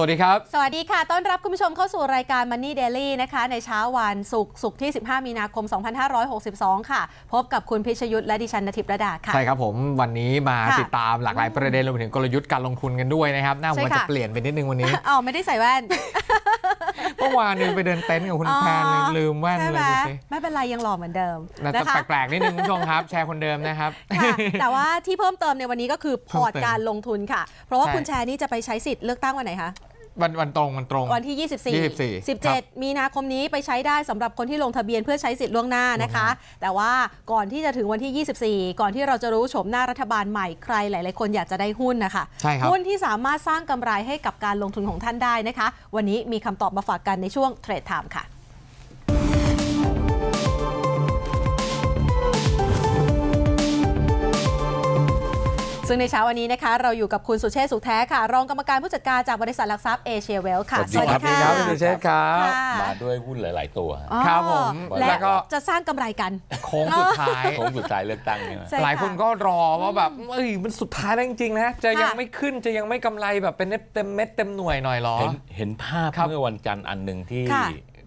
สวัสดีครับ สวัสดีค่ะ ต้อนรับคุณผู้ชมเข้าสู่รายการ Money Daily นะคะ ในเช้าวันศุกร์ศุกร์ที่ 15 มีนาคม 2562 ค่ะ พบกับคุณพิชยุทธและดิฉันนทิพย์ระดาค่ะ ใช่ครับผม วันนี้มาค่ะติดตามหลากหลายประเด็นรวมถึงกลยุทธ์การลงทุนกันด้วยนะครับ หน้าใช่มันค่ะจะเปลี่ยนไปนิดนึงวันนี้อ้าวไม่ได้ใส่แว่น เมื่อวานนี้ไปเดินเต็นท์กับคุณแพนเลยลืมแว่นใช่เลไหมยดูสิไม่เป็นไรยังหล่อเหมือนเดิมน่านะจะคะแปลกๆนิดนึงคุณผู้ชมครับ แชร์คนเดิมนะครับค่ะแต่ว่าที่เพิ่มเติมในวันนี้ก็คือพอร์ตเพิ่มเติมการลงทุนค่ะ เพราะว่าใช่คุณแชร์นี่จะไปใช้สิทธิ์เลือกตั้งวันไหนคะ วันวันตรงวันตรง วันที่ 24 24ครับ17 มีนาคมนี้ไปใช้ได้สำหรับคนที่ลงทะเบียนเพื่อใช้สิทธิ์ล่วงหน้านะคะ แต่ว่าก่อนที่จะถึงวันที่ 24 ก่อนที่เราจะรู้โฉมหน้ารัฐบาลใหม่ใครหลาย ๆ คนอยากจะได้หุ้นนะคะใช่ครับหุ้นที่สามารถสร้างกำไรให้กับการลงทุนของท่านได้นะคะ วันนี้มีคำตอบมาฝากกันในช่วงเทรดไทม์ค่ะ ซึ่งในเช้าวันนี้นะคะ เราอยู่กับคุณสุเชษฐ์สุขแท้ค่ะ รองกรรมการผู้จัดการจากบริษัทหลักทรัพย์เอเชียเวลค่ะ สวัสดีสค่ะวัสดีครับคุณสุเชษฐ์ครับค่ะมาด้วยหุ้นหลาย ๆ ตัวอ๋อครับผม และแล้วก็จะสร้างกำไรกันโค้งสุดท้ายโค้งสุดท้ายเลือกตั้งเนี่ยนะใช่หลายคนก็รอว่าแบบเอ้ยมันสุดท้ายแล้วจริง ๆ นะ จะยังไม่ขึ้นจะยังไม่กำไรแบบเป็นเต็มเม็ดเต็มหน่วยหน่อยหรอ เห็นเห็นภาพครับเมื่อวันจันทร์อันหนึ่งที่ค่ะ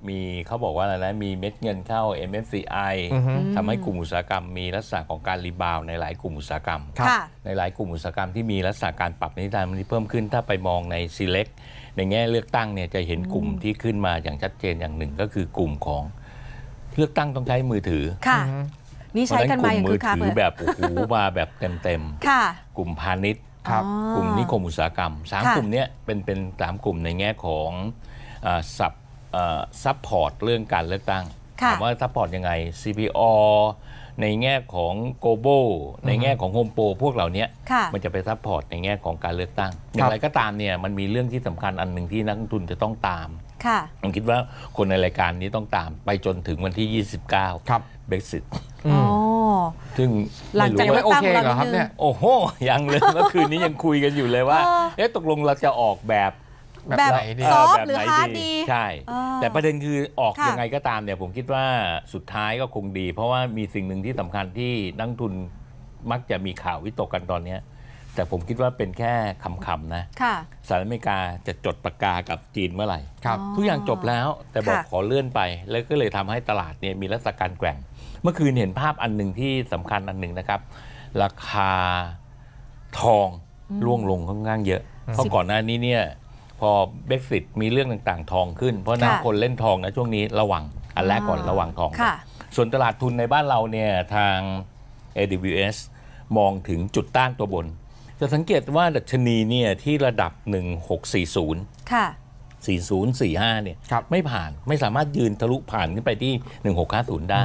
มีเขาบอกว่าอะไรนะมีเม็ดเงินเข้า MFCI อือฮึทำให้กลุ่มอุตสาหกรรมมีลักษณะของการรีบาวด์ในหลายกลุ่มอุตสาหกรรมครับค่ะในหลายกลุ่มอุตสาหกรรมที่มีลักษณะการปรับนิทานมันเพิ่มขึ้นถ้าไปมองใน select ในแง่เลือกตั้งเนี่ยจะเห็นกลุ่มที่ขึ้นมาอย่างชัดเจนอย่างหนึ่งก็คือกลุ่มของเลือกตั้งต้องใช้มือถือค่ะอือฮึนี่เพราะใช้ฉะกันกมาลุ่อย่างมืคืออคักถืเลอยแบบโอ้โหมาแบบเต็มๆค่ะกลุ่มพาณิชย์ครับอ๋อกลุ่มนิคมอุตสาหกรรมสามค่ะกลุ่มเนี้ยเป็นเป็นสามกลุ่มในแง่ของสับ ซับพอร์ตเรื่องการเลือกตั้งค่ะถามว่าซัพพอร์ตยังไง CPO ในแง่ของโกโบในแง่ของโฮมโปรพวกเหล่านี้ค่ะมันจะไปซัพพอร์ตในแง่ของการเลือกตั้ง อย่างไรก็ตามเนี่ยมันมีเรื่องที่สำคัญอันหนึ่งที่นักลงทุนจะต้องตามค่ะผมคิดว่าคนในรายการนี้ต้องตามไปจนถึงวันที่ 29 ครับ Brexit อืมอ๋อซึ่งหลังจากไม่ไม่รู้โอว่าเคเหรอครับเนี่ย โอ้โห ยังเลย เมื่อคืนนี้ยังคุยกันอยู่เลยว่า เออเอ๊ะ ตกลงเราจะออกแบบ แบบแบบไหนดี ซอฟต์แบบหรือไนฮาร์ดดีใช่ เออแต่ประเด็นคือออกค่ะ ยังไงก็ตามเนี่ยผมคิดว่าสุดท้ายก็คงดี เพราะว่ามีสิ่งหนึ่งที่สำคัญที่นักลงทุนมักจะมีข่าววิตกกันตอนเนี้ยแต่ผมคิดว่าเป็นแค่คำๆนะค่ะ สหรัฐอเมริกาจะจดประกากับจีนเมื่อไหร่ ครับอ๋อทุกอย่างจบแล้วแต่บอกค่ะขอเลื่อนไป แล้วก็เลยทำให้ตลาดเนี่ยมีลักษณะการแกว่ง เมื่อคืนเห็นภาพอันหนึ่งที่สำคัญอันหนึ่งนะครับ ราคาทองร่วงลงค่อนข้างเยอะ เพราะก่อนหน้านี้เนี่ย พอเบ x ซิตมีเรื่องต่างๆ ทองขึ้น เพราะฉะนั้นค่ะคนเล่นทองนะช่วงนี้ระวัง อันแรกก่อนระวังทองค่ะส่วนตลาดทุนในบ้านเราเนี่ยทาง AWS มองถึงจุดต้านตัวบน จะสังเกตว่าดัชนีเนี่ยที่ระดับ 1640 ค่ะ 4045 เนี่ยครับไม่ผ่านไม่สามารถยืนทะลุผ่านขึ้นไปที่ 1650 ได้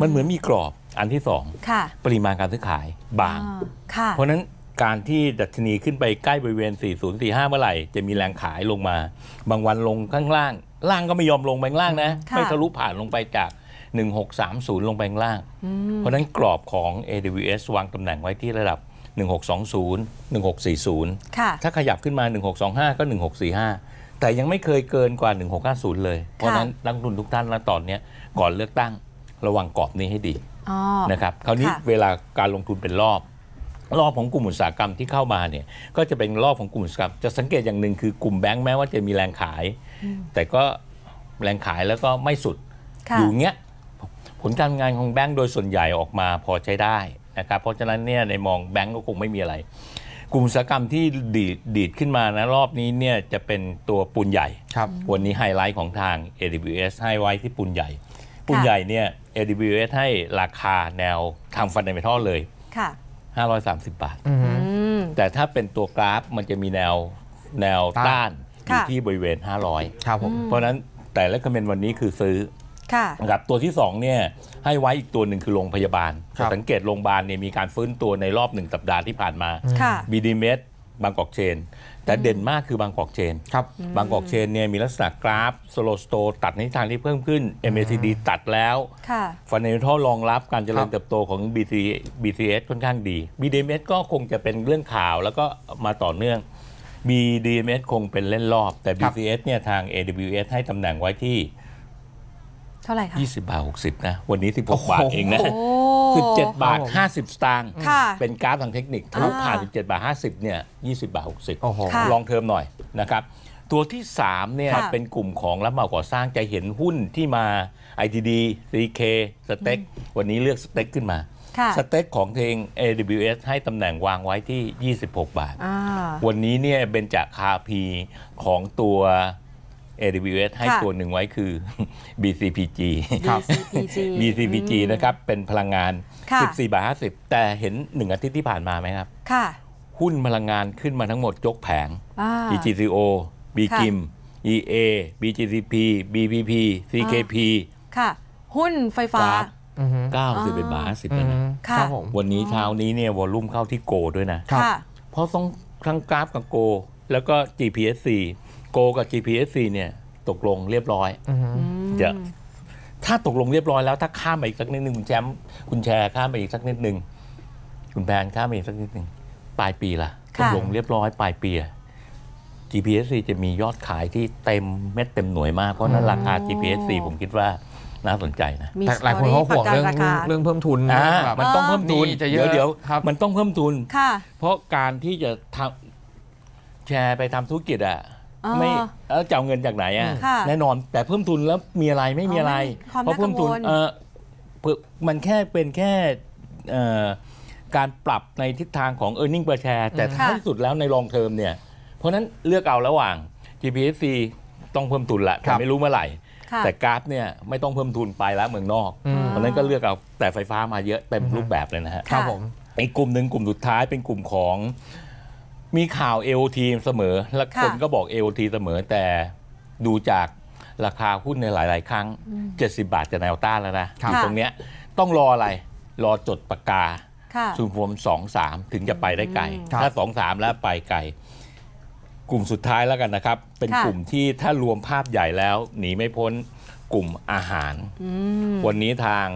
มันเหมือนมีกรอบอันที่ค่ะ2ปริมาณการซื้อขายบางอ่าค่ะเพราะฉะนั้น การที่ดัชนีขึ้นไปใกล้บริเวณ 4045 เมื่อไหร่ จะมีแรงขายลงมา บางวันลงข้างล่าง ล่างก็ไม่ยอมลงไปข้างล่างนะค่ะไม่ทะลุผ่านลงไปจาก 1630 ลงไปข้างล่าง เพราะฉะนั้นกรอบของ AWS วางตำแหน่งไว้ที่ระดับ 1620 1640ค่ะถ้าขยับขึ้นมา 1625 ก็ 1645 แต่ยังไม่เคยเกินกว่า 1650 เลย เพราะฉะนั้นนักลงทุนทุกท่านณตอนเนี้ยก่อนเลือกตั้งระวังกรอบนี้ให้ดีอ๋อนะครับคราวนี้ค่ะเวลาการลงทุนเป็นรอบ รอบของกลุ่มอุตสาหกรรมที่เข้ามาเนี่ยก็จะเป็นรอบของกลุ่มอุตสาหกรรมจะสังเกตอย่างหนึ่งคือกลุ่มแบงค์แม้ว่าจะมีแรงขาย แต่ก็แรงขายแล้วก็ไม่สุดค่ะอยู่เงี้ยผลการงานของแบงก์โดยส่วนใหญ่ออกมาพอใช้ได้นะครับเพราะฉะนั้นเนี่ยในมองแบงก์ก็คงไม่มีอะไร กลุ่มอุตสาหกรรมที่ดีดดีดขึ้นมานะรอบนี้เนี่ยจะเป็นตัวปูนใหญ่ครับวันนี้ไฮไลท์ของทาง AWS ให้ไว้ที่ปูนใหญ่ ปูนใหญ่เนี่ย AWS ให้ราคาแนวทางฟันเดเมทัลเลยค่ะ 530 บาทอือฮึอืมแต่ถ้าเป็นตัวกราฟมันจะมีแนวแนวต้านต้านอยู่ค่ะที่บริเวณ 500 ครับผมเพราะฉะนั้นแต่ละคอมเมนต์วันนี้คือซื้อค่ะนะครับตัวที่2เนี่ยให้ไว้อีกตัวหนึ่งคือโรงพยาบาลครับสังเกตโรงพยาบาลเนี่ยมีการฟื้นตัวในรอบหนึ่งสัปดาห์ที่ผ่านมาค่ะบีดีเมส บางกอกเชน แต่เด่นมากคือบางกอกเชนครับบางกอกเชนเนี่ยมีลักษณะกราฟสโลสโตตัดในทิศทางที่เพิ่มขึ้น MACD ตัดแล้วค่ะฟันเดเมทัลรองรับการเจริครัญบเติบโตของ BC BCS ค่อนข้างดี BDMs ก็คงจะเป็นเรื่องข่าวแล้วก็มาต่อเนื่อง BDMs คงเป็นเล่นรอบ แต่ BCS เนี่ยทาง AWS ให้ตำแหน่งไว้ที่ เท่าไหร่คะ20 บาท 60 นะ วันนี้โอ้โห16 บาทเองนะโอ้ 17 บาทครับผม50 สตางค์ค่ะเป็นกราฟทางเทคนิคทะลุอ่าผ่าน 17 บาท 50เนี่ย20 บาท60โอ้โห ค่ะลองเทอมหน่อยนะครับ ตัวที่ 3เนี่ยค่ะเป็นกลุ่มของรับเหมาก่อสร้างจะเห็นหุ้นที่มา ITD CK สเต็กวันนี้เลือกสเต็กขึ้นมา ค่ะ สเต็กของเทง AWS ให้ตำแหน่งวางไว้ที่ 26 บาท อ่า วันนี้เนี่ยเบนจากคาพีของตัว AWS ให้ค่ะตัวหนึ่งไว้คือ BCPG ครับ BCPG BCPG อืมนะครับเป็นพลังงานค่ะ14บาท50 แต่เห็นหนึ่งอาทิตย์ที่ผ่านมาไหมครับ ค่ะหุ้นพลังงานขึ้นมาทั้งหมดยกแผงอ่า BGCO BGIM EA BGCP BPP CKP ค่ะ หุ้นไฟฟ้าครับอือฮึ91บาท50อืแล้วนะมค่ะครับผมวันนี้เช้านี้เนี่ยวอลลุ่มเข้าที่โกด้วยนะครับค่ะเพราะต้องทั้งกราฟกับโก แล้วก็ GPSC โกกับ GPSC เนี่ยตกลงเรียบร้อยอือฮึจะถ้าตกลงเรียบร้อยแล้วถ้าข้ามไปอีกสักนิดนึงคุณแชมป์คุณแชร์ข้ามไปอีกสักนิดนึงคุณแพนข้ามไปอีกสักนิดนึงปลายปีละตค่ะกลงเรียบร้อยปลายปีอะ GPSC จะมียอดขายที่เต็มเม็ดเต็มหน่วยมากเพราะฉะนั้นราคา GPSC ผมคิดว่าน่าสนใจนะมีแต่หลายคนเขาห่วงสตเรื่องประกันราคาเรื่องเพิ่มทุนอ่าแบบมันต้องเพิ่มทุนนี่จะเยเดี๋ยอะวเดี๋ยวครับมันต้องเพิ่มทุนค่ะเพราะการที่จะทำแชร์ไปทำธุรกิจอะอ๋อ ไม่แล้วจะเอาเงินจากไหนอะค่ะแน่นอนแต่เพิ่มทุนแล้วมีอะไรไม่มีอะไรอ๋อไม่มีความเพราะเพิ่มทุนน่ากังวล เออเพิ่มมันแค่เป็นแค่เอ่อการปรับในทิศทางของ e a r n i n g per share แต่อืมท้ายที่สุดแล้วในรองเทอมเนี่ย เพราะฉะนั้นเลือกเอาระหว่าง GPSC ต้องเพิ่มทุนละแต่ไม่รู้เมื่อไหร่ ค่ะ แต่กราฟเนี่ยไม่ต้องเพิ่มทุนไปแล้วเมืองนอก อืม เพราะฉะนั้นก็เลือกเอาแต่ไฟฟ้ามาเยอะเต็มรูปแบบเลยนะฮะ ครับค่ะผม อีกกลุ่มหนึ่งกลุ่มสุดท้ายเป็นกลุ่มของ มีข่าว AOT เสมอ และค่ะคนก็บอก AOT เสมอแต่ดูจากราคาหุ้นในหลาย ๆ ครั้ง 70 บาทจะแนวต้านแล้วนะครับตรงเนี้ยต้องรออะไรรอจดปากกาค่ะซูมโฟมสองสามถึงจะไปได้ไกลครับถ้าสองสามแล้วไปไกล กลุ่มสุดท้ายแล้วกันนะครับ เป็นค่ะกลุ่มที่ถ้ารวมภาพใหญ่แล้วหนีไม่พ้นกลุ่มอาหารอืมวันนี้ทาง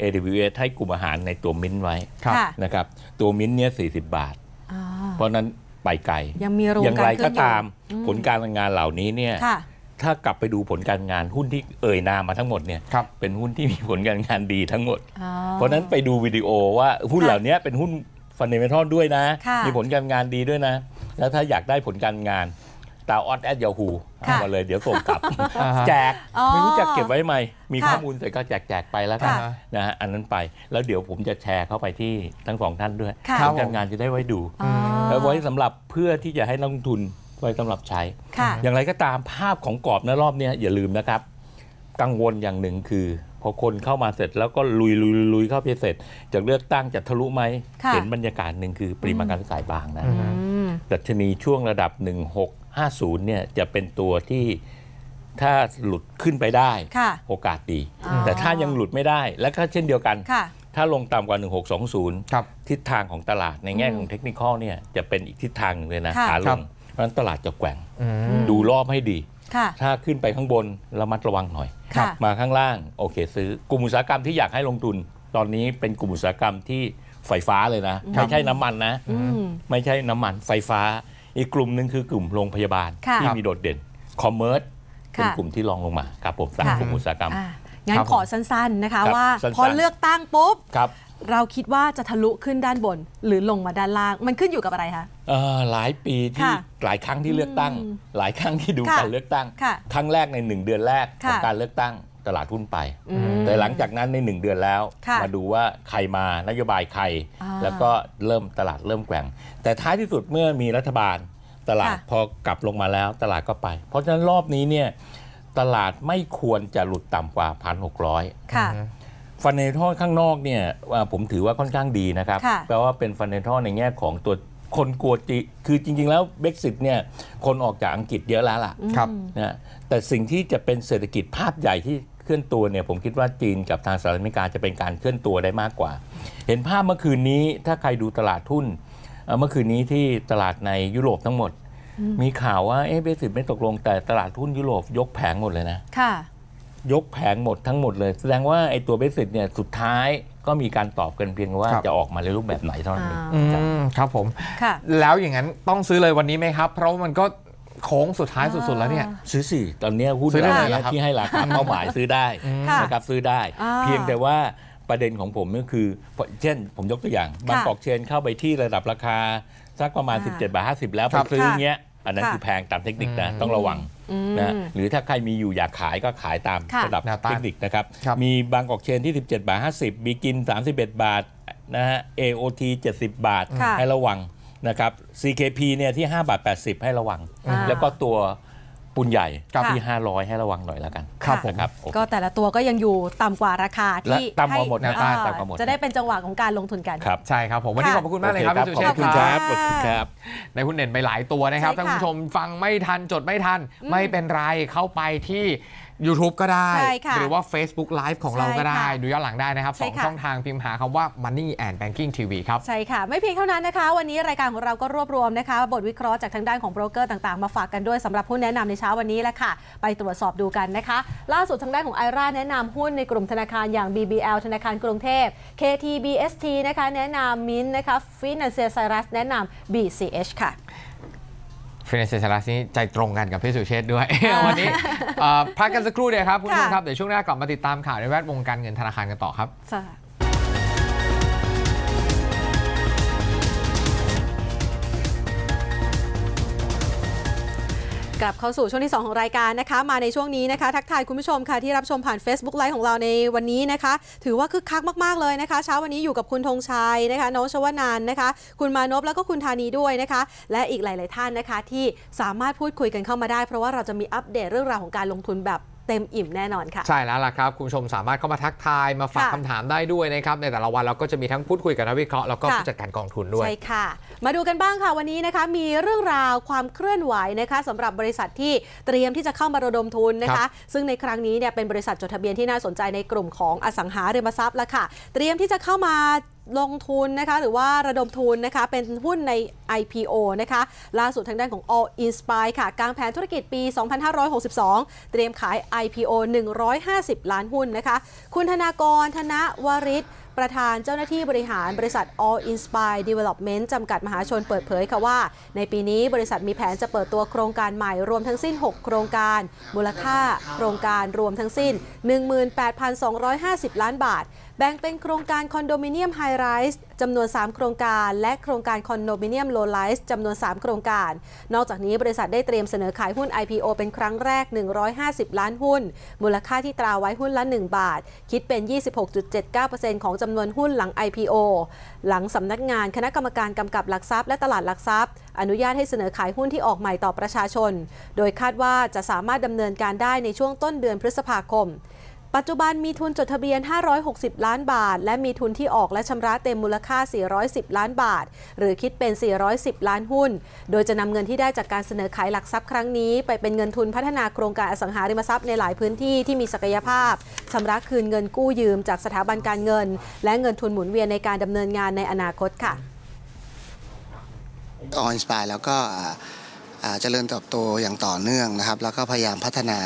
AWS ให้กลุ่มอาหารในตัวมิ้นท์ไว้ครับค่ะนะครับ ตัวมิ้นท์เนี่ย40 บาทอ่าเพราะฉะนั้น ไปไกล ยังมีรูอย่างไรขึ้ก็นอยู่ตามอืมผลการงานเหล่านี้เนี่ยค่ะถ้ากลับไปดูผลการงานหุ้นที่เอ่ยนามมาทั้งหมดเนี่ยครับเป็นหุ้นที่มีผลการงานดีทั้งหมดอ๋อเพราะฉะนั้นไปดูวิดีโอว่าหุ้นค่ะเหล่านี้เป็นหุ้นฟันเดเมทัลด้วยนะค่ะมีผลการงานดีด้วยนะ แล้วถ้าอยากได้ผลการงาน ตาออดแอดยาฮูค่ะเอามาเลยเดี๋ยวส่งกลับอ่าฮะแจกอ๋อไม่รู้จะเก็บไว้ไหม มีค่ะข้อมูลเสร็จก็แจกแจกไปแล้วกันค่ะนะฮะอันนั้นไปแล้วเดี๋ยวผมจะแชร์เข้าไปที่ทั้งสองท่านด้วยค่ะผลการงานจะได้ไว้ดูอ๋อแล้วไว้สำหรับเพื่อที่จะให้นักลงทุนไว้สำหรับใช้ค่ะอย่างไรก็ตามภาพของกรอบในรอบเนี้ยอย่าลืมนะครับ กังวลอย่างหนึ่งคือพอคนเข้ามาเสร็จแล้วก็ลุยลุยลุยเข้าไปเสร็จจากเลือกตั้งจะทะลุไหมค่ะเห็นบรรยากาศหนึ่งคือปริมาณการซื้อขายบางนะอือืมดัชนีช่วงระดับ 1650เนี่ยจะเป็นตัวที่ถ้าหลุดขึ้นไปได้ค่ะโอกาสดีอ๋อแต่ถ้ายังหลุดไม่ได้และก็เช่นเดียวกันค่ะถ้าลงต่ำกว่า 1620ครับทิศทางของตลาดในแง่ของเทคนิคอลเนี่ยจะเป็นอีกทิศทางหนึ่งเลยนะค่ะขาลครับงเพราะฉะนั้นตลาดจะแกว่งอืมดูรอบให้ดีค่ะถ้าขึ้นไปข้างบนระมัดระวังหน่อยค่ะมาข้างล่างโอเคซื้อกลุ่มอุตสาหกรรมที่อยากให้ลงทุน ตอนนี้เป็นกลุ่มอุตสาหกรรมที่ไฟฟ้าเลยนะ ไม่ใช่น้ำมันนะอืมไม่ใช่น้ำมันไฟฟ้า อีกกลุ่มหนึ่งคือกลุ่มโรงพยาบาลค่ะ ที่มีโดดเด่นคอมเมอร์สเป็นค่ะ กลุ่มที่รองลงมาครับผมสามค่ะกลุ่มอุตสาหกรรม อะงั้นครับขอสั้นๆนะคะครับว่า สั้นๆ พอเลือกตั้งปุ๊บ ครับ เราคิดว่าจะทะลุขึ้นด้านบน หรือลงมาด้านล่าง มันขึ้นอยู่กับอะไรคะ เอ่อหลายปีที่ค่ะหลายครั้งที่เลือกตั้งอืมหลายครั้งที่ดูค่ะการเลือกตั้ง ค่ะครั้งแรกในหนึ่งเดือนแรกของค่ะการเลือกตั้ง ตลาดหุ้นไปอืมแต่หลังจากนั้นในหนึ่งเดือนแล้วค่ะมาดูว่าใครมานโยบายใครอ่าแล้วก็เริ่มตลาดเริ่มแกว่ง แต่ท้ายที่สุดเมื่อมีรัฐบาล ตลาดค่ะพอกลับลงมาแล้วตลาดก็ไป เพราะฉะนั้นรอบนี้เนี่ยตลาดไม่ควรจะหลุดต่ำกว่า 1,600ค่ะฟันเนทอลข้างนอกเนี่ยอ่าผมถือว่าค่อนข้างดีนะครับค่ะแปลว่าเป็นฟันเนทอลในแง่ของตัวคนกลัวจีคือจริง ๆ แล้วเบ็กซิตเนี่ยคนออกจากอังกฤษเยอะแล้วล่ะครับนะแต่สิ่งที่จะเป็นเศรษฐกิจภาพใหญ่ที่ เคลื่อนตัวเนี่ยผมคิดว่าจีนกับทางสหรัฐอเมริกาจะเป็นการเคลื่อนตัวได้มากกว่า เห็นภาพเมื่อคืนนี้ถ้าใครดูตลาดทุนเอ่อเมื่อคืนนี้ที่ตลาดในยุโรปทั้งหมด มีข่าวว่าเอ๊ะเบสิตไม่ตกลงแต่ตลาดหุ้นยุโรปยกแผงหมดเลยนะค่ะยกแผงหมดทั้งหมดเลย แสดงว่าไอ้ตัวเบสิตเนี่ยสุดท้ายก็มีการตอบกันเพียงว่าครับจะออกมาในรูปแบบไหนเท่านั้นเองอืครับมครับผมค่ะแล้วอย่างนั้นต้องซื้อเลยวันนี้ไหมครับ เพราะว่ามันก็ โค้งสุดท้ายสุดๆแล้วเนี่ย ซื้อสิตอนเนี้ยหุ้นซื้อได้เหเลล่ายเหรอนี้ครับที่ให้ราคาเป้าหมายซื้อได้ค่ะนะครับซื้อได้อ่าเพียงแต่ว่าประเด็นของผมก็คือเช่น ผมยกตัวอย่างบางกอกเชนเข้าไปที่ระดับราคา สักประมาณอ่า17บาท50 แล้วคไปรับซื้อค่ะเงี้ย อันนั้นค่ะคือแพงตามเทคนิคนะอืมต้องระวังอืมนะหรือถ้าใครมีอยู่อยากขายก็ขายตามค่ะระดับแนวต้านเทคนิคนะครับครับ มีบางกอกเชนที่ 17บาท50บีกิน 31 บาทนะฮะ AOT 70 บาทค่ะให้ระวัง นะครับ CKP เนี่ยที่5บาท80 ให้ระวัง อ่า แล้วก็ตัวปุนใหญ่ครับ ที่ 500 ให้ระวังหน่อยแล้วกันครับผม นะครับโอเค ก็แต่ละตัวก็ยังอยู่ต่ำกว่าราคาที่และต่ำกว่าให้หมดนะอ่ต่ำกว่าหมด จะได้เป็นจังหวะของการลงทุนกัน ครับ ใช่ครับผมวันนี้ค่ะขอบพระคุณมากเลยครับโอพี่เคสุขเชอบษคุณคครัรับบ ขอบคุณครับ ในหุ้นเด่นไปหลายตัวนะครับใช่ค่ะ ท่านผู้ชมฟังไม่ทันจดไม่ทันไม่เป็นไรเข้าไปที่ YouTube ก็ได้ ใช่ค่ะหรือว่า Facebook Live ของเราใช่ก็ได้ค่ะดูย้อนหลังได้นะครับใช่สองค่ะ ช่องทางพิมพ์หาคำว่า Money and Banking TV ครับ ใช่ค่ะ ไม่เพียงเท่านั้นนะคะ วันนี้รายการของเราก็รวบรวมนะคะ บทวิเคราะห์จากทางด้านของโบรกเกอร์ต่างๆ มาฝากกันด้วยสำหรับหุ้นแนะนำในเช้าวันนี้แหละค่ะ ไปตรวจสอบดูกันนะคะ ล่าสุดทางด้านของไอราแนะนำหุ้นในกลุ่มธนาคารอย่าง BBL ธนาคารกรุงเทพ KTBST นะคะ แนะนำมินนะคะ Financial Cyrus แนะนำ BCH ค่ะ ฟินแลนซ์เซลัสนี่ใจตรงกันกับพี่สุเชษฐ์ด้วย วันนี้เอ่อพักกันสักครู่เดียวครับคุณผู้ชมค่ะครับ เดี๋ยวช่วงหน้ากลับมาติดตามข่าวในแวดวงการเงินธนาคารกันต่อครับ กลับเข้าสู่ช่วงที่ 2 ของรายการนะคะ มาในช่วงนี้นะคะ ทักทายคุณผู้ชมค่ะที่รับชมผ่าน Facebook Live ของเราในวันนี้นะคะ ถือว่าคึกคักมากๆเลยนะคะ เช้าวันนี้อยู่กับคุณธงชัยนะคะ น้องชวนานนะคะ คุณมานพแล้วก็คุณธานีด้วยนะคะ และอีกหลาย ๆ ท่านนะคะที่สามารถพูดคุยกันเข้ามาได้ เพราะว่าเราจะมีอัปเดตเรื่องราวของการลงทุนแบบ เต็มอิ่มแน่นอนค่ะ ใช่แล้วล่ะครับ คุณผู้ชมสามารถเข้ามาทักทายมาฝากค่ะคำถามได้ด้วยนะครับ ในแต่ละวันเราก็จะมีทั้งพูดคุยกับนักวิเคราะห์แล้วก็ค่ะผู้จัดการกองทุนด้วย ใช่ค่ะ มาดูกันบ้างค่ะวันนี้นะคะ มีเรื่องราวความเคลื่อนไหวนะคะสำหรับบริษัทที่เตรียมที่จะเข้ามาระดมทุนนะครัคะบซึ่งในครั้งนี้เนี่ยเป็นบริษัทจดทะเบียนที่น่าสนใจในกลุ่มของอสังหาริมทรัพย์ละค่ะ เตรียมที่จะเข้ามา ลงทุนนะคะหรือว่าระดมทุนนะคะเป็นหุ้นใน IPO นะคะล่าสุดทางด้านของ All Inspire ค่ะกลางแผนธุรกิจปี 2562 เตรียมขาย IPO 150 ล้านหุ้นนะคะคุณธนากรธนวริศประธานเจ้าหน้าที่บริหารบริษัท All Inspire Development จำกัดมหาชนเปิดเผยค่ะว่า ในปีนี้บริษัทมีแผนจะเปิดตัวโครงการใหม่รวมทั้งสิ้น 6 โครงการ มูลค่าโครงการรวมทั้งสิ้น 18,250 ล้านบาท แบ่งเป็นโครงการคอนโดมิเนียมไฮไรส์จำนวน 3 โครงการ และโครงการคอนโดมิเนียมโลไลส์จำนวน 3 โครงการ นอกจากนี้บริษัทได้เตรียมเสนอขายหุ้น IPO เป็นครั้งแรก 150 ล้านหุ้น มูลค่าที่ตราไว้หุ้นละ 1 บาท คิดเป็น 26.79%ของจำนวนหุ้นหลัง IPO หลังสำนักงานคณะกรรมการกำกับหลักทรัพย์และตลาดหลักทรัพย์ อนุญาตให้เสนอขายหุ้นที่ออกใหม่ต่อประชาชน โดยคาดว่าจะสามารถดำเนินการได้ในช่วงต้นเดือนพฤษภาคม ปัจจุบันมีทุนจดทะเบียน 560 ล้านบาท และมีทุนที่ออกและชำระเต็มมูลค่า 410 ล้านบาท หรือคิดเป็น 410 ล้านหุ้น โดยจะนำเงินที่ได้จากการเสนอขายหลักทรัพย์ครั้งนี้ ไปเป็นเงินทุนพัฒนาโครงการอสังหาริมทรัพย์ในหลายพื้นที่ที่มีศักยภาพชำระคืนเงินกู้ยืมจากสถาบันการเงิน และเงินทุนหมุนเวียนในการดำเนินงานในอนาคตค่ะออนสปายแล้วก็เจริญเติบโตอย่างต่อเนื่องนะครับ แล้วก็พยายามพัฒนา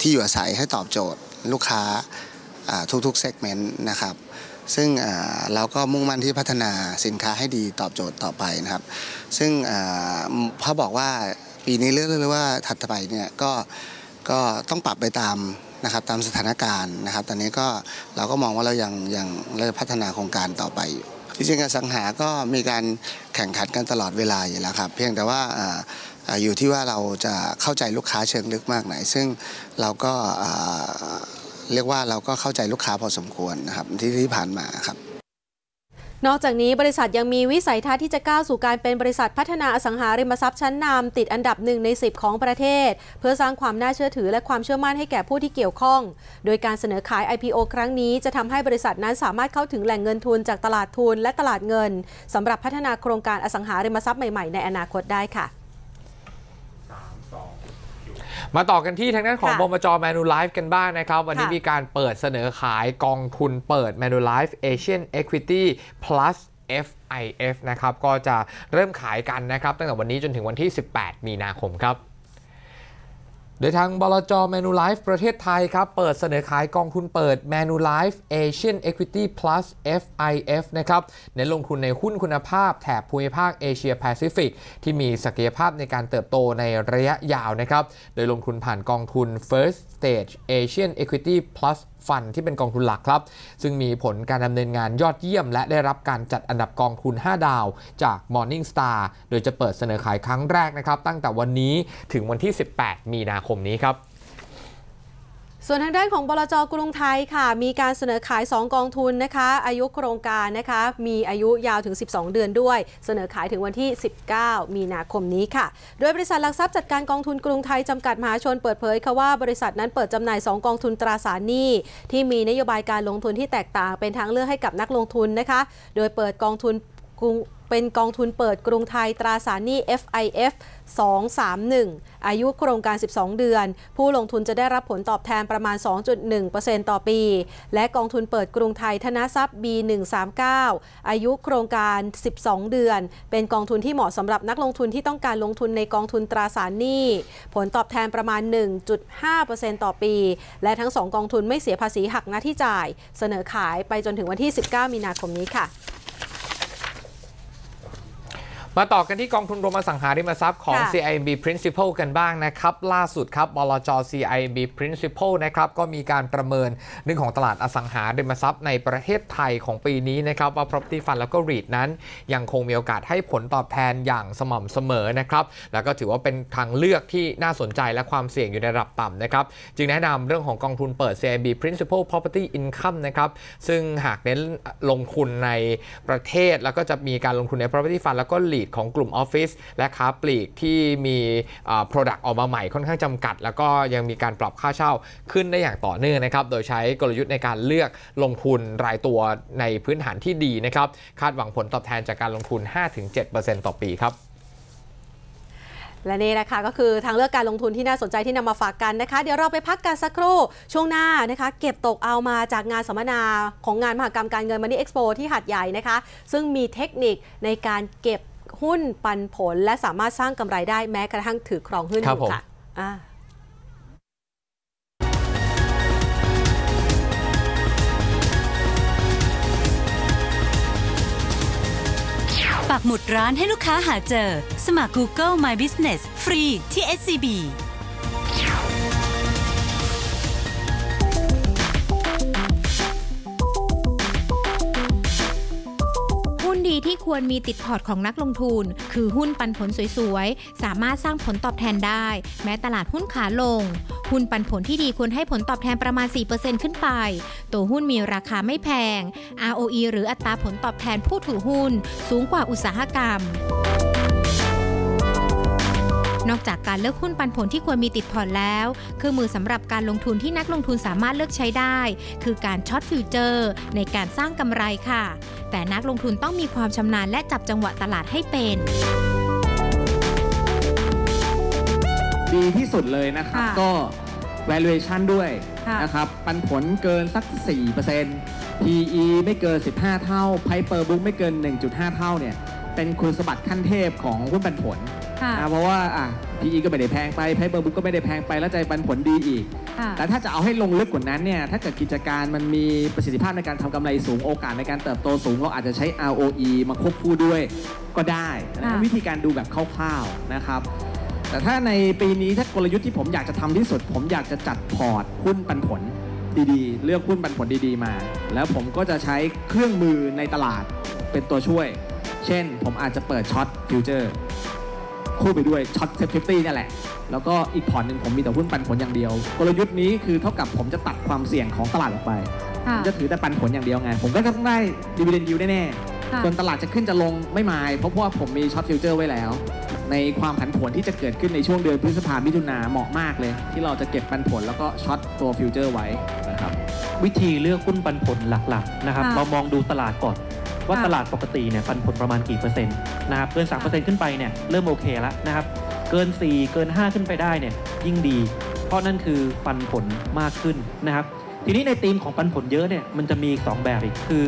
ที่อยู่อาศัยให้ตอบโจทย์ ลูกค้าทุกๆเซกเมนต์นะครับซึ่งเราก็มุ่งมั่นที่พัฒนาสินค้าให้ดีตอบโจทย์ต่อไปนะครับ ซึ่งอ่าเขาบอกว่าปีนี้เรื่องเลยว่าถัดไปเนี่ยก็ก็ต้องปรับไปตามนะครับตามสถานการณ์นะครับ ตอนนี้ก็เราก็มองว่าเรายังยังเราจะพัฒนาโครงการต่อไปอยู่ที่จริงอสังหาก็มีการแข่งขันกันตลอดเวลาอยู่แล้วครับ เพียงแต่ว่า อยู่ที่ว่าเราจะเข้าใจลูกค้าเชิงลึกมากไหน ซึ่งเราก็เรียกว่าเราก็เข้าใจลูกค้าพอสมควรนะครับที่ที่ผ่านมาครับนอกจากนี้บริษัทยังมีวิสัยทัศน์ที่จะก้าวสู่การเป็นบริษัทพัฒนาอสังหาริมทรัพย์ชั้นนำติดอันดับหนึ่งใน 10 ของประเทศ เพื่อสร้างความน่าเชื่อถือและความเชื่อมั่นให้แก่ผู้ที่เกี่ยวข้อง โดยการเสนอขาย IPO ครั้งนี้จะทำให้บริษัทนั้นสามารถเข้าถึงแหล่งเงินทุนจากตลาดทุนและตลาดเงินสำหรับพัฒนาโครงการอสังหาริมทรัพย์ใหม่ๆในอนาคตได้ค่ะ มาต่อกันที่ทางด้านของค่ะบมจแมนูไลฟ์กันบ้างนะครับ วันนี้ค่ะมีการเปิดเสนอขายกองทุนเปิด Manulife Asian Equity Plus FIF นะครับ ก็จะเริ่มขายกันนะครับ ตั้งแต่วันนี้จนถึงวันที่ 18 มีนาคมครับ โดยทางบลจ Manulife ประเทศไทยครับ เปิดเสนอขายกองทุนเปิด Manulife Asian Equity Plus FIF นะครับเน้นลงทุนในหุ้นคุณภาพแถบภูมิภาคเอเชียแปซิฟิกที่มีศักยภาพในการเติบโตในระยะยาวนะครับ โดยลงทุนผ่านกองทุน First Stage Asian Equity Plus ฟันที่เป็นกองทุนหลักครับ ซึ่งมีผลการดำเนินงานยอดเยี่ยม และได้รับการจัดอันดับกองทุน 5 ดาว จาก Morning Star โดยจะเปิดเสนอขายครั้งแรกนะครับ ตั้งแต่วันนี้ถึงวันที่ 18 มีนาคมนี้ครับ ส่วนทางด้านของบลจกรุงไทยค่ะ มีการเสนอขาย 2 กองทุนนะคะ อายุโครงการนะคะ มีอายุยาวถึง 12 เดือนด้วย เสนอขายถึงวันที่ 19 มีนาคมนี้ค่ะ โดยบริษัทหลักทรัพย์จัดการกองทุนกรุงไทย จำกัดมหาชนเปิดเผยค่ะว่าบริษัทนั้นเปิดจำหน่าย 2 กองทุนตราสารหนี้ที่มีนโยบายการลงทุนที่แตกต่างเป็นทางเลือกให้กับนักลงทุนนะคะ โดยเปิดกองทุนเป็นกองทุนเปิดกรุงไทยตราสารหนี้ FIF 231 อายุโครงการ 12 เดือน ผู้ลงทุนจะได้รับผลตอบแทนประมาณ 2.1%ต่อปี และกองทุนเปิดกรุงไทยธนทรัพย์ B139 อายุโครงการ 12 เดือน เป็นกองทุนที่เหมาะสำหรับนักลงทุนที่ต้องการลงทุนในกองทุนตราสารหนี้ ผลตอบแทนประมาณ 1.5%ต่อปี และทั้ง 2 กองทุนไม่เสียภาษีหักหน้าที่จ่าย เสนอขายไปจนถึงวันที่ 19 มีนาคมนี้ค่ะ มาต่อกันที่กองทุนรวมอสังหาริมทรัพย์ของค่ะ CIMB Principal กันบ้างนะครับ ล่าสุดครับบลจ CIMB Principal นะครับก็มีการประเมินเรื่องของตลาดอสังหาริมทรัพย์ในประเทศไทยของปีนี้นะครับว่า property fund แล้วก็ REIT นั้น ยังคงมีโอกาสให้ผลตอบแทนอย่างสม่ำเสมอนะครับแล้วก็ถือว่าเป็นทางเลือกที่น่าสนใจและความเสี่ยงอยู่ในระดับต่ำนะครับจึงแนะนำเรื่องของกองทุนเปิด CIMB Principal Property Income นะครับซึ่งหากเน้นลงทุนในประเทศแล้วก็จะมีการลงทุนใน property fund แล้วก็ lead ของกลุ่มออฟฟิศและค้าปลีกที่มี product ออกมาใหม่ค่อนข้างจำกัด แล้วก็ยังมีการปรับค่าเช่าขึ้นได้อย่างต่อเนื่องนะครับ โดยใช้กลยุทธ์ในการเลือกลงทุนรายตัวในพื้นฐานที่ดีนะครับ คาดหวังผลตอบแทนจากการลงทุน 5-7%ต่อปีครับและนี่นะคะก็คือทางเลือกการลงทุนที่น่าสนใจที่นำมาฝากกันนะคะ เดี๋ยวเราไปพักกันสักครู่ช่วงหน้านะคะ เก็บตกเอามาจากงานสัมมนาของงานมหกรรมการเงินมันนี่เอ็กซ์โปที่หัดใหญ่นะคะ ซึ่งมีเทคนิคในการเก็บ หุ้นปันผล และสามารถสร้างกำไรได้แม้กระทั่งถือครองหุ้นอครับยู่ผมค่ะอ่าปักหมุดร้านให้ลูกค้าหาเจอ สมัคร Google My Business ฟรีที่ SCB ที่ควรมีติดพอร์ตของนักลงทุน คือหุ้นปันผลสวยๆ สามารถสร้างผลตอบแทนได้ แม้ตลาดหุ้นขาลง หุ้นปันผลที่ดีควรให้ผลตอบแทนประมาณ 4%ขึ้นไป ตัวหุ้นมีราคาไม่แพง ROE หรืออัตราผลตอบแทนผู้ถือหุ้น สูงกว่าอุตสาหกรรม นอกจากการเลือกหุ้นปันผลที่ควรมีติดพอร์ตแล้ว คือมือสำหรับการลงทุนที่นักลงทุนสามารถเลือกใช้ได้ คือการช็อตฟิวเจอร์ในการสร้างกำไรค่ะ แต่นักลงทุนต้องมีความชำนาญและจับจังหวะตลาดให้เป็นดีที่สุดเลยนะครับค่ะก็ valuation ด้วยค่ะนะครับ ปันผลเกินสัก 4% PE ไม่เกิน 15 เท่า Piper Book ไม่เกิน 1.5 เท่าเนี่ย เป็นคุณสมบัติขั้นเทพของหุ้นปันผล ค่ะนะเพราะว่าอะ PE ก็ไม่ได้แพงไป Piper Book ก็ไม่ได้แพงไปแล้วใจปันผลดีอีก ค่ะ แต่ถ้าจะเอาให้ลงลึกกว่านั้นเนี่ยถ้าเกิดกิจการมันมีประสิทธิภาพในการทำกำไรสูงโอกาสในการเติบโตสูง เราอาจจะใช้ ROE มาควบคู่ด้วยก็ได้นะค่ะ วิธีการดูแบบคร่าวๆนะครับ แต่ถ้าในปีนี้ถ้ากลยุทธ์ที่ผมอยากจะทำที่สุด ผมอยากจะจัดพอร์ตหุ้นปันผลดีๆ เลือกหุ้นปันผลดีๆมา แล้วผมก็จะใช้เครื่องมือในตลาดเป็นตัวช่วย เช่น ผมอาจจะเปิดช็อตฟิวเจอร์ คู่ไปด้วยช็อตเซฟตี้นี่ยแหละ แล้วก็อีกพอร์ตหนึ่งผมมีแต่หุ้นปันผลอย่างเดียว กลยุทธ์นี้คือเท่ากับผมจะตัดความเสี่ยงของตลาดออกไปผมจะถือแต่ปันผลอย่างเดียวไง ผมก็ต้องได้ดีเวเดนยิวแน่ๆส่วนตลาดจะขึ้นจะลงไม่มาย เพราะว่าผมมีช็อตฟิวเจอร์ไว้แล้ว ในความผันผวนที่จะเกิดขึ้นในช่วงเดือนพฤษภามิถุนาเหมาะมากเลย ที่เราจะเก็บปันผลแล้วก็ช็อตตัวฟิวเจอร์ไว้นะครับวิธีเลือกหุ้นปันผลหลักๆนะครับค่ะเรามองดูตลาดก่อน ว่าค่ะตลาดปกติเนี่ยปันผลประมาณกี่เปอร์เซ็นต์นะครับเกิน3%ขึ้นไปเนี่ยเริ่มโอเคแล้วนะครับเกิน 4 เกิน 5 ขึ้นไปได้เนี่ยยิ่งดี เพราะนั่นคือปันผลมากขึ้นนะครับทีนี้ในธีมของปันผลเยอะเนี่ยมันจะมีอีกสองแบบอีกคือ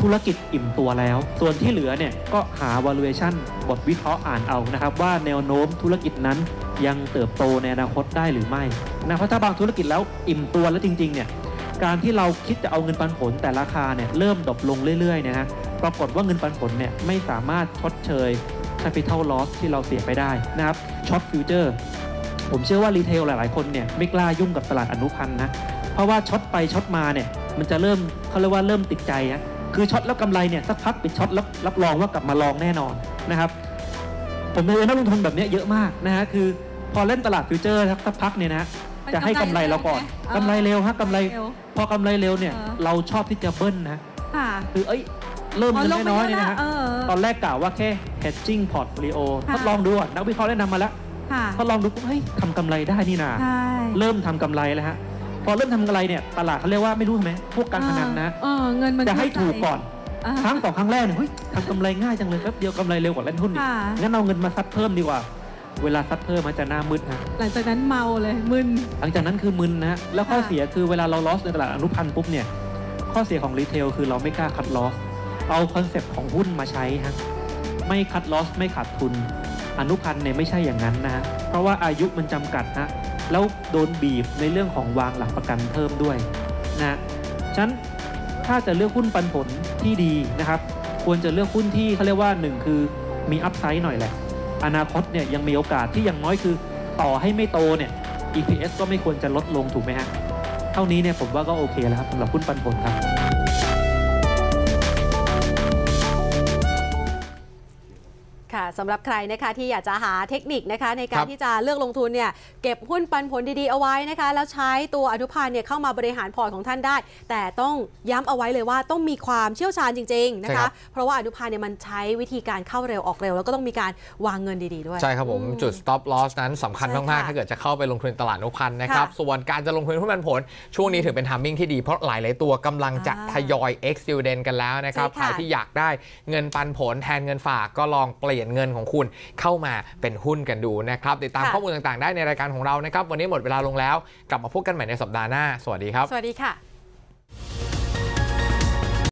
ธุรกิจอิ่มตัวแล้ว ส่วนที่เหลือเนี่ยก็หา valuation บทวิเคราะห์อ่านเอานะครับว่าแนวโน้มธุรกิจนั้นยังเติบโตในอนาคตได้หรือไม่นะเพราะถ้าบางธุรกิจแล้วอิ่มตัวแล้วจริงๆเนี่ยการที่เราคิดจะเอาเงินปันผลแต่ราคาเนี่ยเริ่มดรอปลงเรื่อยๆเนยนะ ปรากฏว่าเงินปันผลเนี่ยไม่สามารถชดเชย capital loss ที่เราเสียไปได้นะครับช็อตฟิวเจอร์ผมเชื่อว่ารีเทลหลายๆ คนเนี่ยไม่กล้ายุ่งกับตลาดอนุพันธ์นะ เพราะว่าช็อตไปช็อตมาเนี่ยมันจะเริ่มเขาเรียกว่าเริ่มติดใจฮะคือช็อตแล้วกำไรเนี่ยสักพักปิดช็อตแล้วรับรองว่ากลับมาลองแน่นอนนะครับผมเจอนักลงทุนแบบเนี้ยเยอะมากนะฮะคือพอเล่นตลาดฟิวเจอร์สักพักเนี่ยนะฮะมันจะให้กำไรเราก่อนกำไรเร็วไงกำไรเร็วฮะกำไรเร็วพอกำไรเร็วเนี่ยเออเราชอบที่จะเบิ้ลนะค่ะคือเอ้ย เริ่มพอเงินลงไปน้อยๆเยเนี่ยอะนะฮะเออตอนแรกกล่าวว่าแค่ hedging portfolio ค่ะทดลองดูก่อนนักวิเคราะห์แนะนำมาแล้วค่ะทดลองดูปุ๊บเฮ้ยทำกำไรได้นี่นาใช่เริ่มทำกำไรแล้วฮะ พอเริ่มทำกำไรเนี่ยตลาดเขาเรียกว่าไม่รู้ทำไมพวกการพนันนะเออเงินมันจะให้เข้าถูกก่อนอ่าครั้งสองครั้งแรกเนี่ยเฮ้ยทำกำไรง่ายจังเลยแป๊บเดียวกำไรเร็วกว่าเล่นหุ้นอีกค่ะงั้นเอาเงินมาซัดเพิ่มดีกว่าเวลาซัดเพิ่มมันจะหน้ามืดฮะหลังจากนั้นเมาเลยมึน หลังจากนั้นคือมึนนะฮะแล้วข้อค่ะเสียคือเวลาเราลอสในตลาดอนุพันธ์ปุ๊บเนี่ย ข้อเสียของรีเทลคือเราไม่กล้าคัดลอส เอาคอนเซปต์ของหุ้นมาใช้ฮะไม่คัดลอสไม่ขาดทุน อนุพันธ์เนี่ยไม่ใช่อย่างนั้นนะฮะเพราะว่าอายุมันจำกัดฮะแล้วโดนบีบในเรื่องของวางหลักประกันเพิ่มด้วยนะฉะนั้นถ้าจะเลือกหุ้นปันผลที่ดีนะครับควรจะเลือกหุ้นที่เขาเรียกว่าหนึ่งคือมีอัพไซด์หน่อยแหละ อนาคตเนี่ยยังมีโอกาสที่อย่างน้อยคือ ต่อให้ไม่โตเนี่ย EPS ก็ไม่ควรจะลดลงถูกไหมฮะ เท่านี้เนี่ยผมว่าก็โอเคแล้วครับสำหรับหุ้นปันผลครับ ค่ะสำหรับใครนะคะที่อยากจะหาเทคนิคนะคะ ในกาครรับที่จะเลือกลงทุนเนี่ยเก็บหุ้นปันผลดีๆเอาไว้นะคะ แล้วใช้ตัวอนุพันธ์เนี่ยเข้ามาบริหารพอร์ตของท่านได้ แต่ต้องย้ำเอาไว้เลยว่าต้องมีความเชี่ยวชาญจริงๆนะใช่ครัคะบเพราะว่าอนุพันธ์เนี่ยมันใช้วิธีการเข้าเร็วออกเร็ว แล้วก็ต้องมีการวางเงินดีๆด้วย ใช่ครับผมอืจุด stop loss นั้นสำคัญใช่มากค่ะๆถ้าเกิดจะเข้าไปลงทุนตลาดนุพันธ์นะครับค่ะส่วนการจะลงทุนหุ้นปันผล ช่วงนี้ถือเป็นทามมิ่งที่ดีเพราะหลายๆตัวกำลังจะอ่าทยอย ex dividend กันแล้วนะครับใช่ใครค่ะที่อยากได้เงินปันผลแทนเงินฝากก็ลองเปลี่ยนียนเงินของคุณเข้ามาเป็นหุ้นกันดูนะครับ ติดตามข้อมูลต่างๆ ได้ในรายการของเรานะครับ วันนี้หมดเวลาลงแล้ว กลับมาพบกันใหม่ในสัปดาห์หน้า สวัสดีครับ สวัสดีค่ะ